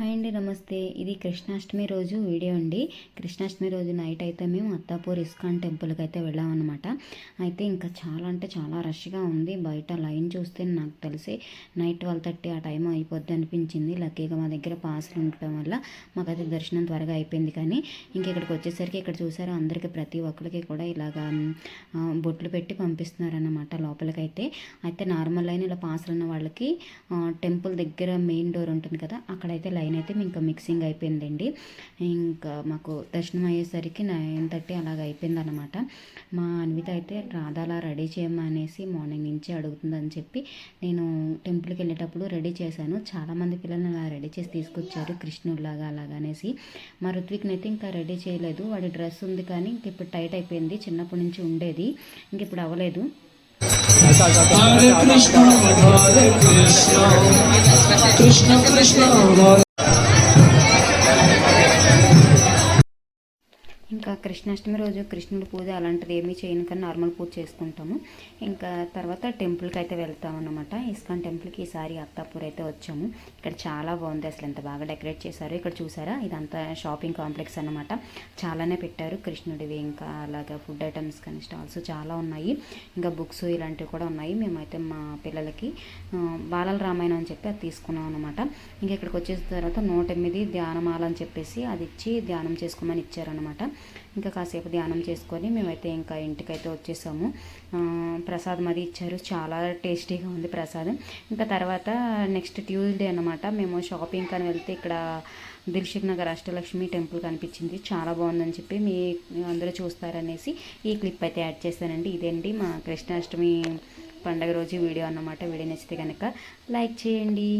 Hi అండి నమస్తే. ఇది కృష్ణాష్టమి రోజు వీడియో అండి. కృష్ణాష్టమి రోజు నైట్ అయితే మేము అత్తాపూర్ ఇస్కాన్ టెంపుల్కి అయితే వెళ్ళామన్నమాట. అయితే ఇంకా చాలా అంటే చాలా రష్గా ఉంది. బయట లైన్ చూస్తే నాకు తెలిసి నైట్ ట్వెల్వ్ థర్టీ ఆ టైం అయిపోద్ది అనిపించింది. లక్కీగా మా దగ్గర పాసులు ఉండటం వల్ల మాకైతే దర్శనం త్వరగా అయిపోయింది. కానీ ఇంక ఇక్కడికి వచ్చేసరికి ఇక్కడ చూసారా అందరికీ ప్రతి ఒక్కరికి కూడా ఇలాగా బొట్లు పెట్టి పంపిస్తున్నారన్నమాట లోపలికైతే. అయితే నార్మల్ లైన్ ఇలా పాసులు ఉన్న వాళ్ళకి టెంపుల్ దగ్గర మెయిన్ డోర్ ఉంటుంది కదా అక్కడైతే లైన్ అయితే ఇంకా మిక్సింగ్ అయిపోయిందండి. ఇంకా మాకు దర్శనం అయ్యేసరికి నైన్ థర్టీ అలాగ అయిపోయింది అనమాట మా అన్విత అయితే రాధాలా రెడీ చేయమనేసి మార్నింగ్ నుంచి అడుగుతుందని చెప్పి నేను టెంపుల్కి వెళ్ళేటప్పుడు రెడీ చేశాను. చాలామంది పిల్లల్ని అలా రెడీ చేసి తీసుకొచ్చారు కృష్ణుడిలాగా అలాగనేసి మా ఋత్విక్ని అయితే ఇంకా రెడీ చేయలేదు. వాడి డ్రెస్ ఉంది కానీ ఇంక ఇప్పుడు టైట్ అయిపోయింది. చిన్నప్పటి నుంచి ఉండేది. ఇంక ఇప్పుడు అవ్వలేదు. కృష్ణ కృష్ణ కృష్ణ. ఇంకా కృష్ణాష్టమి రోజు కృష్ణుడి పూజ అలాంటిది ఏమీ చేయను కానీ నార్మల్ పూజ చేసుకుంటాము. ఇంకా తర్వాత టెంపుల్కి అయితే వెళ్తాం అనమాట ఇస్కాన్ టెంపుల్కి ఈసారి అత్తాపూర్ అయితే వచ్చాము. ఇక్కడ చాలా బాగుంది అసలు ఎంత బాగా డెకరేట్ చేశారు. ఇక్కడ చూసారా? ఇదంతా షాపింగ్ కాంప్లెక్స్ అనమాట చాలానే పెట్టారు కృష్ణుడివి ఇంకా అలాగా ఫుడ్ ఐటమ్స్ కానీ స్టాల్స్ చాలా ఉన్నాయి. ఇంకా బుక్స్ ఇలాంటివి కూడా ఉన్నాయి. మేమైతే మా పిల్లలకి బాలల రామాయణం అని చెప్పి అది తీసుకున్నాం అనమాట ఇంకా ఇక్కడికి వచ్చేసిన తర్వాత నూట ఎనిమిది ధ్యానమాల అని చెప్పేసి అది ఇచ్చి ధ్యానం చేసుకోమని ఇచ్చారనమాట ఇంకా కాసేపు ధ్యానం చేసుకొని మేమైతే ఇంకా ఇంటికైతే వచ్చేసాము. ప్రసాదం అది ఇచ్చారు. చాలా టేస్టీగా ఉంది ప్రసాదం. ఇంకా తర్వాత నెక్స్ట్ ట్యూస్డే అనమాట మేము షాపింగ్ అని వెళ్తే ఇక్కడ దిల్షుక్ నగర్ అష్టలక్ష్మి టెంపుల్ కనిపించింది. చాలా బాగుందని చెప్పి మీ అందరూ చూస్తారనేసి ఈ క్లిప్ అయితే యాడ్ చేశానండి. ఇదండి మా కృష్ణాష్టమి పండగ రోజు వీడియో అన్నమాట. వీడియో నచ్చితే కనుక లైక్ చేయండి.